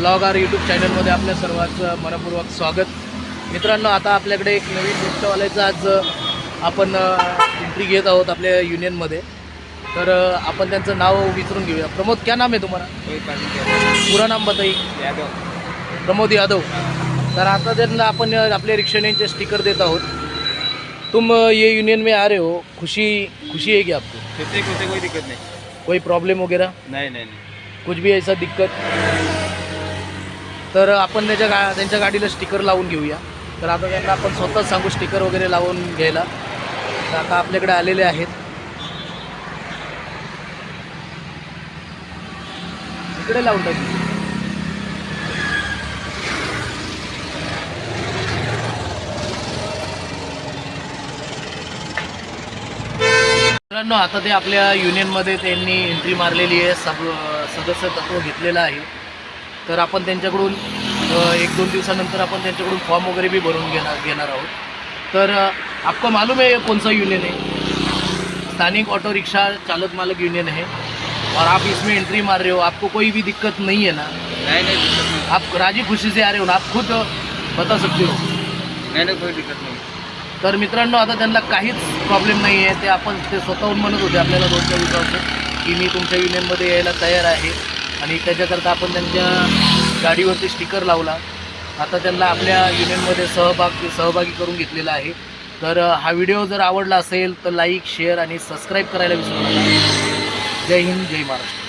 Blogger YouTube चॅनलमध्ये आपल्या सर्वांचं मनपूर्वक स्वागत. मित्रांनो आता आपल्याकडे एक नवीन रिक्षावाल्याचं आज आपण एंट्री घेत आहोत आपल्या युनियनमध्ये तर आपण त्यांचं नाव विचारून घेऊया. प्रमोद क्या नाम है तुम्हारा पूरा नाम बताइए यादव. प्रमोद यादव. तर आता त्यांना आपण आपल्या रिक्षानेचे स्टिकर देत आहोत. तुम ये यूनियन में आ रहे हो. खुशी खुशी है क्या आपको? कोई दिक्कत नहीं. कोई प्रॉब्लेम वगैरह नहीं नहीं नहीं. कुछ भी ऐसा दिक्कत? तर आपण त्याच्या गा त्यांच्या गाडीला स्टिकर लावून घेऊया. तर आता त्यांना आपण स्वतःच सांगू स्टिकर वगैरे लावून घ्यायला. तर आता आपल्याकडे आलेले आहेत. इकडे लावून टाकू. मित्रांनो आता ते आपल्या युनियनमध्ये त्यांनी एंट्री मारलेली आहे. सब सदस्य तत्व घेतलेलं आहे. तर आपण त्यांच्याकडून एक दोन दिवसानंतर आपण त्यांच्याकडून फॉर्म वगैरे भी भरून घेणार घेणार आहोत. तर आपको मालूम है ये कौन सा यूनियन है स्थानिक ऑटो रिक्शा चालक मालक यूनियन है और आप इसमें एंट्री मार रहे हो. आपको कोई भी दिक्कत नहीं है ना? नहीं नहीं दिक्कत नहीं आप राजी खुशी से आ रहे हो ना? आप खुद बता सकते हो। नहीं नहीं कोई दिक्कत नहीं तर मित्रांनो आता त्यांना काहीच प्रॉब्लेम नाही आहे. ते आपण ते स्वतःहून म्हणत होते आपल्याला दोन चार दिवसापासून की मी तुमच्या युनियनमध्ये यायला तयार आहे. आणि त्याच्याकरता आपण त्यांच्या गाडीवरती स्टिकर लावला. आता त्यांना आपल्या युनियनमध्ये सहभाग सहभागी करून घेतलेला आहे. तर हा व्हिडिओ जर आवडला असेल तर लाईक शेअर आणि सबस्क्राईब करायला विसरू नका. जय हिंद जय महाराष्ट्र.